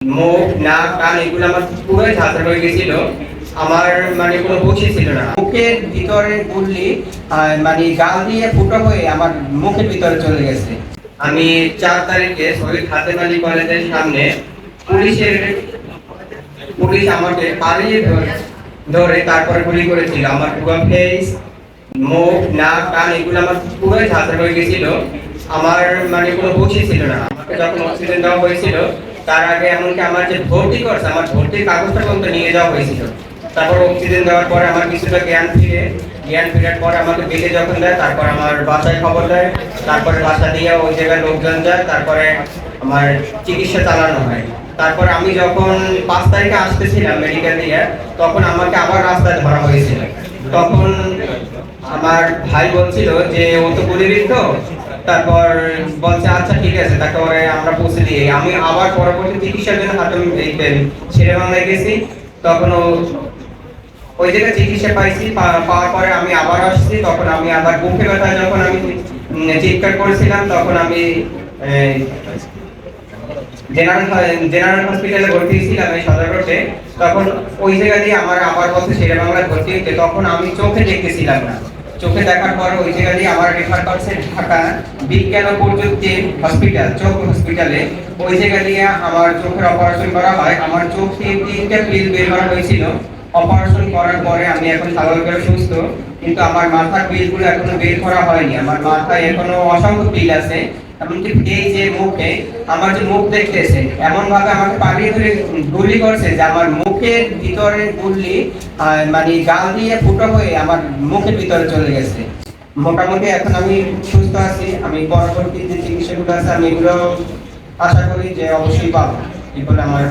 মুখ, নাক, কান, এগুলো আমার হয়ে গেছিল। আমার মানে কোনো বুঝই ছিল না। মুখের ভিতরে মানে গাল দিয়ে ফুটো হয়ে আমার মুখের ভিতরে চলে গেছে। আমি চার তারিখে শহীদ কলেজের সামনে পুলিশের পুলিশ আমাকে পালিয়ে ধরে তারপরে গুলি করেছিল। আমার পুরো ফেস মুখ, নাক, কান, এগুলো আমার পুরোই ঝাঁঝরা হয়ে গেছিল। আমার মানে কোনো বুঝই ছিল না। আমাকে যখন অক্সিজেন দেওয়া হয়েছিল তার আগে এমনকি আমার যে ভর্তি করছে আমার ভর্তির কাগজটা পর্যন্ত নিয়ে যাওয়া হয়েছিল। তারপর অক্সিজেন দেওয়ার পরে আমার কিছুটা জ্ঞান ফিরে। জ্ঞান ফেরার পর আমাকে বেঁধে যখন দেয়, তারপর আমার বাসায় খবর দেয়। তারপরে বাসা দিয়ে ওই জায়গায় লোকজন যায়, তারপরে আমার চিকিৎসা চালানো হয়। তারপর আমি যখন পাঁচ তারিখে আসতেছিলাম মেডিকেল দিয়ে, তখন আমাকে আবার রাস্তায় ধরা হয়েছিল। তখন আমার ভাই বলছিল যে, ও তো গুলিবিদ তো তারপর বলছে আচ্ছা ঠিক আছে তারপরে আমরা পৌঁছে দিই। আমি আবার পরবর্তী চিকিৎসার জন্য হাতম ছেড়ে বাংলায় গেছি। তখন ওই জায়গায় চিকিৎসা পাইছি পাওয়ার পরে আমি আবার আসছি। তখন আমি আবার বুকে ব্যথা যখন আমি চিৎকার করেছিলাম, তখন আমি জেনারেল জেনারেল হসপিটালে ভর্তি ছিলাম এই রোডে তখন ওই জায়গা দিয়ে আমার আবার বলছে শেরে বাংলায় ভর্তি হতে তখন আমি চোখে দেখতেছিলাম না। চোখে দেখার পর ওই জায়গা দিয়ে আমার রেফার করছে ঢাকা বিজ্ঞান ও প্রযুক্তি হসপিটাল চোখ হসপিটালে ওই জায়গা দিয়ে আমার চোখের অপারেশন করা হয়। আমার চোখ দিয়ে তিনটা পিল বের করা হয়েছিল। অপারেশন করার পরে আমি এখন স্বাভাবিকভাবে সুস্থ। কিন্তু আমার মাথার পিলগুলো এখনও বের করা হয়নি। আমার মাথায় এখনও অসংখ্য পিল আছে। এমনকি এই যে মুখে, আমার যে মুখ দেখতেছে এমন ভাবে আমাকে পালিয়ে ধরে গুলি করছে যে আমার মুখের ভিতরে গুলি আহ, মানে গাল দিয়ে ফুটো হয়ে আমার মুখের ভিতরে চলে গেছে। মোটামুটি এখন আমি সুস্থ আছি আমি পরবর্তী যে চিকিৎসাগুলো আছে আমি এগুলো আশা করি যে অবশ্যই পাবো। এগুলো আমার